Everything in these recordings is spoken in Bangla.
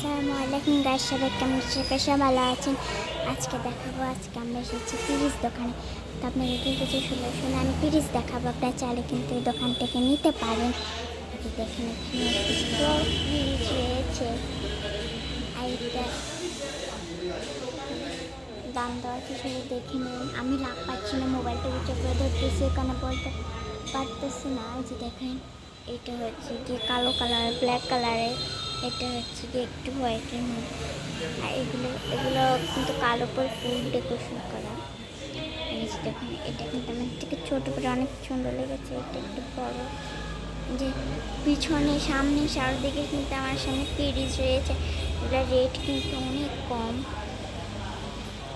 আসসালামু আলাইকুম গাছ সবাই কেমন সবাই ভালো আছেন? আজকে দেখাবো, আজকে আমরা এসেছি পিরিজ দোকানে। তো আপনাদেরকে কিছু শুনে শুনে আমি পিরিজ দেখাবো। আপনার চাইলে কিন্তু এই দোকান থেকে নিতে পারেন। দেখেন, এখানে পিরিজ রয়েছে। আর এটা দাম দেওয়ার কিছু দেখে নিন। আমি লাভ পাচ্ছি না, মোবাইলটা উঠে করে ধরতেছি, এখানে বলতে পারতেছি না। যে দেখেন এটা হচ্ছে কি কালো কালার ব্ল্যাক কালারের এটা হচ্ছে কি একটু হোয়াইটের মধ্যে। আর এগুলো এগুলো কিন্তু কালো উপর ফুল ডেকোরেশন করা। এই যে দেখুন, এটা কিন্তু আমার থেকে ছোটো করে অনেক সুন্দর লেগেছে। এটা একটু বড়। যে পিছনে, সামনে, চারদিকে কিন্তু আমার সামনে পিরিজ রয়েছে। এগুলোর রেট কিন্তু অনেক কম।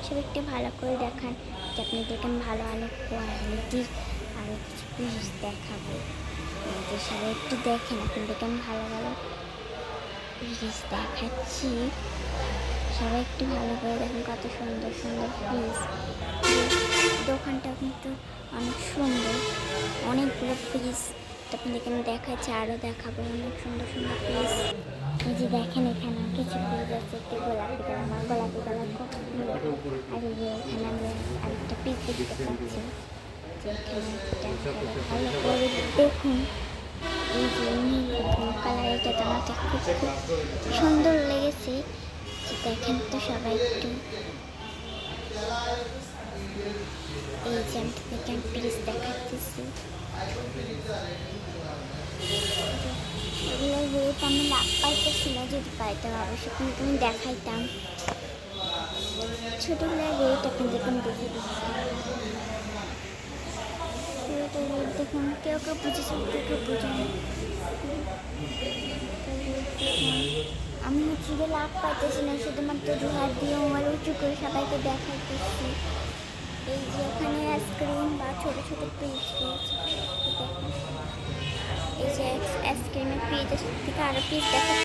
সব একটু ভালো করে দেখান। যে আপনি দেখেন ভালো ভালো কোয়ালিটির আরও কিছু পিস দেখাবো। যে সবাই একটু দেখেন আপনি দেখেন ভালো ভালো পিস দেখাচ্ছি। সবাই একটু ভালো করে দেখেন, কত সুন্দর সুন্দর পিস দোকানটা কিন্তু অনেক সুন্দর। অনেকগুলো পিস আপনি দেখেন দেখাচ্ছি আরও দেখাবো। অনেক সুন্দর সুন্দর পিস এই যে দেখেন এখানে কিছু পিস আছে, একটু গোলাপি কালার গোলাপি কালার খুব প্রিয় আর এই যে এখানে আমি আরেকটা পিস দেখতে পাচ্ছি। ভালো করে দেখুন এই খুব সুন্দর লেগেছে। দেখেন তো সবাই একটু। এই যে আমি দেখেন পিস দেখাচ্ছি। এগুলো রেট আমি লাভ পাইতেছি না, যদি পাইতাম অবশ্যই কিন্তু আমি দেখাইতাম। ছোটোগুলোর রেট আপনি দেখুন দেখে দিচ্ছি দেখুন কেউ কেউ বুঝেছে কেউ কেউ বুঝেনি আমি হচ্ছে লাভ পাইতেছি না শুধুমাত্র হাত দিয়ে মোবাইল উঁচু করে সবাইকে দেখাইতেছি এই যে এখানে আইসক্রিম বা ছোটো ছোটো পিস রয়েছে এই যে আইসক্রিমের পিস থেকে আরও পিস দেখা